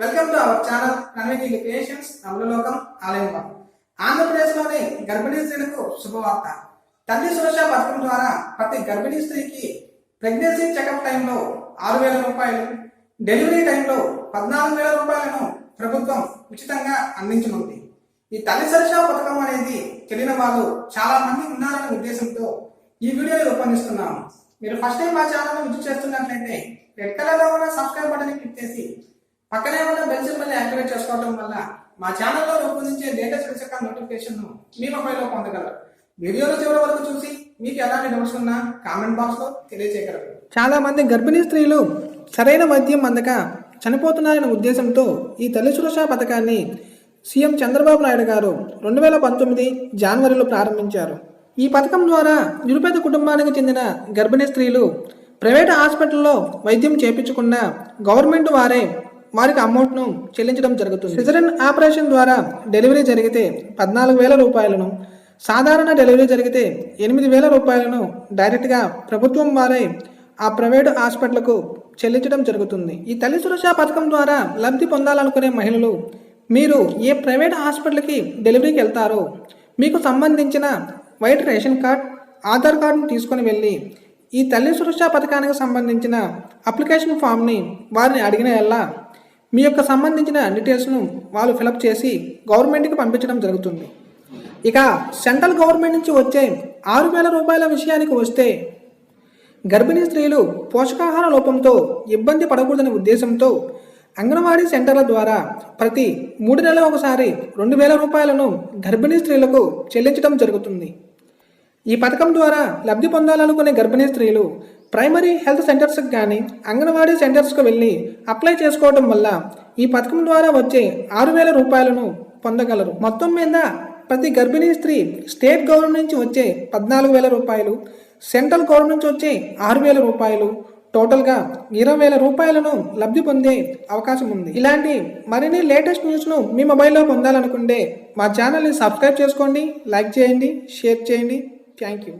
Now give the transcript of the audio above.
Welcome to our channel కన్వికి patients నవలలోకం ఆలయం ఆంధ్రప్రదేశ్లోని గర్భిణీ స్త్రీలకు శుభవార్త. తల్లి సురక్ష పథకం ద్వారా ప్రతి గర్భిణీ స్త్రీకి ప్రెగ్నెన్సీ చెకప్ టైంలో ఆరు వేల రూపాయలు డెలివరీ టైంలో పద్నాలుగు వేల రూపాయలను ప్రభుత్వం ఉచితంగా అందించనుంది. ఈ తల్లి సురక్ష పథకం అనేది తెలియని వాళ్ళు చాలా మంది ఉన్నారనే ఉద్దేశంతో ఈ వీడియో రూపొందిస్తున్నాము. మీరు ఫస్ట్ టైం మా ఛానల్ విజిట్ చేస్తున్నట్లయితే రెడ్ కలర్లో ఉన్న సబ్స్క్రైబ్ బటన్ క్లిక్ చేసి పక్కనే ఉన్న బెల్ సింబల్ని యాక్టివేట్ చేసుకోవడం వల్ల మా ఛానల్లో రూపొందించే లేటెస్ట్ విషయ నోటిఫికేషన్ను మీ మొబైల్లో పొందగలరు. వీడియోలు చివరి వరకు చూసి మీకు ఎలాంటి డౌట్స్ ఉన్నా కామెంట్ బాక్స్లో తెలియజేయగలరు చాలా మంది గర్భిణీ స్త్రీలు సరైన వైద్యం అందక చనిపోతున్నారనే ఉద్దేశంతో ఈ తల్లి సురక్ష పథకాన్ని సీఎం చంద్రబాబు నాయుడు గారు రెండు వేల పంతొమ్మిది జనవరిలో ప్రారంభించారు. ఈ పథకం ద్వారా నిరుపేద కుటుంబానికి చెందిన గర్భిణీ స్త్రీలు ప్రైవేట్ హాస్పిటల్లో వైద్యం చేపించకుండా గవర్నమెంట్ వారే వారికి అమౌంట్ను చెల్లించడం జరుగుతుంది. సిజరన్ ఆపరేషన్ ద్వారా డెలివరీ జరిగితే పద్నాలుగు వేల రూపాయలను సాధారణ డెలివరీ జరిగితే ఎనిమిది వేల రూపాయలను డైరెక్ట్గా ప్రభుత్వం వారే ఆ ప్రైవేటు హాస్పిటల్కు చెల్లించడం జరుగుతుంది. ఈ తల్లి సురక్ష పథకం ద్వారా లబ్ధి పొందాలనుకునే మహిళలు మీరు ఏ ప్రైవేట్ హాస్పిటల్కి డెలివరీకి వెళ్తారో మీకు సంబంధించిన వైట్ రేషన్ కార్డ్ ఆధార్ కార్డును తీసుకొని వెళ్ళి ఈ తల్లి సురక్ష పథకానికి సంబంధించిన అప్లికేషన్ ఫామ్ని వారిని అడిగిన ఎలా మీ యొక్క సంబంధించిన డీటెయిల్స్ను వాళ్ళు ఫిలప్ చేసి గవర్నమెంట్కి పంపించడం జరుగుతుంది. ఇక సెంట్రల్ గవర్నమెంట్ నుంచి వచ్చే ఆరు వేల రూపాయల విషయానికి వస్తే గర్భిణీ స్త్రీలు పోషకాహార లోపంతో ఇబ్బంది పడకూడదనే ఉద్దేశంతో అంగన్వాడీ సెంటర్ల ద్వారా ప్రతి మూడు నెలల ఒకసారి రెండు వేల రూపాయలను గర్భిణీ స్త్రీలకు చెల్లించడం జరుగుతుంది. ఈ పథకం ద్వారా లబ్ధి పొందాలనుకునే గర్భిణీ స్త్రీలు ప్రైమరీ హెల్త్ సెంటర్స్కి కానీ అంగన్వాడీ సెంటర్స్కి వెళ్ళి అప్లై చేసుకోవడం వల్ల ఈ పథకం ద్వారా వచ్చే ఆరు వేల రూపాయలను పొందగలరు. మొత్తం మీద ప్రతి గర్భిణీ స్త్రీ స్టేట్ గవర్నమెంట్ నుంచి వచ్చే పద్నాలుగు వేల రూపాయలు సెంట్రల్ గవర్నమెంట్ నుంచి వచ్చే ఆరు వేల రూపాయలు టోటల్గా ఇరవై వేల రూపాయలను లబ్ధి పొందే అవకాశం ఉంది. ఇలాంటి మరిన్ని లేటెస్ట్ న్యూస్ను మీ మొబైల్లో పొందాలనుకుంటే మా ఛానల్ని సబ్స్క్రైబ్ చేసుకోండి లైక్ చేయండి షేర్ చేయండి. Thank you.